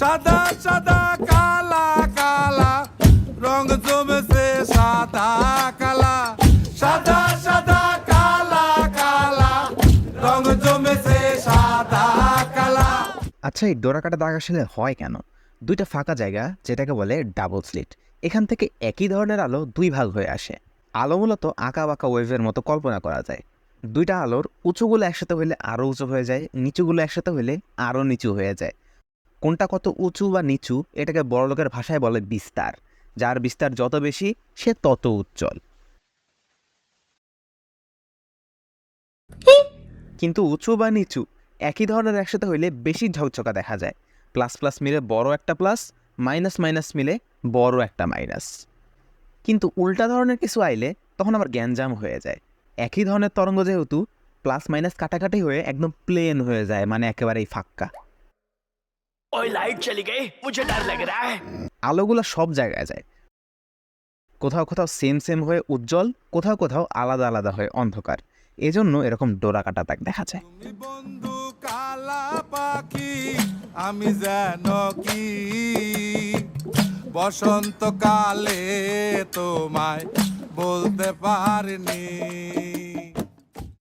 সাদা সাদা, কালা কালা। রং জমেছে সাদা, কালা। সাদা সাদা, কালা কালা। রং জমেছে সাদা, কালা। আচ্ছা এই ডোরাকাটা দাগ আসলে হয় কেন? দুইটা ফাঁকা জায়গা, যেটাকে বলে ডাবল স্লিট। এখান থেকে একই ধরনের আলো দুই ভাগ হয়ে আসে। আলো মূলত আঁকা বাঁকা ওয়েভের মতো কল্পনা করা যায়। দুইটা আলোর উঁচুগুলো একসাথে হইলে আরও উঁচু হয়ে যায়, নিচুগুলো একসাথে হইলে আরও নিচু হয়ে যায়। কোনটা কত উঁচু বা নিচু, এটাকে বড়লোকের ভাষায় বলে বিস্তার। যার বিস্তার যত বেশি, সে তত উজ্জ্বল। কিন্তু উঁচু বা নিচু, একই ধরনের একসাথে হইলে বেশি ঝকঝকা দেখা যায়। প্লাস প্লাস মিলে বড় একটা প্লাস, মাইনাস মাইনাস মিলে বড় একটা মাইনাস। কিন্তু উল্টা ধরনের কিছু আইলে তখন আবার গ্যাঞ্জাম হয়ে যায়। একই ধরনের তরঙ্গ যেহেতু, প্লাস মাইনাস কাটাকাটি হয়ে একদম প্লেন হয়ে যায় মানে একেবারেই ফাক্কা ওই লাইট চলে গে মুঝে ডর লাগ রহা হ্যায় আলোগুলো সব জায়গায় যায়। কোথাও কোথাও সেম সেম হয়ে উজ্জ্বল কোথাও কোথাও আলাদা আলাদা হয়ে অন্ধকার। এজন্য এরকম ডোরা কাটা দাগ দেখা যায়। বন্ধু কালা পাখি আমি যেন কি? বসন্তকালে তোমায় বলতে পারিনি।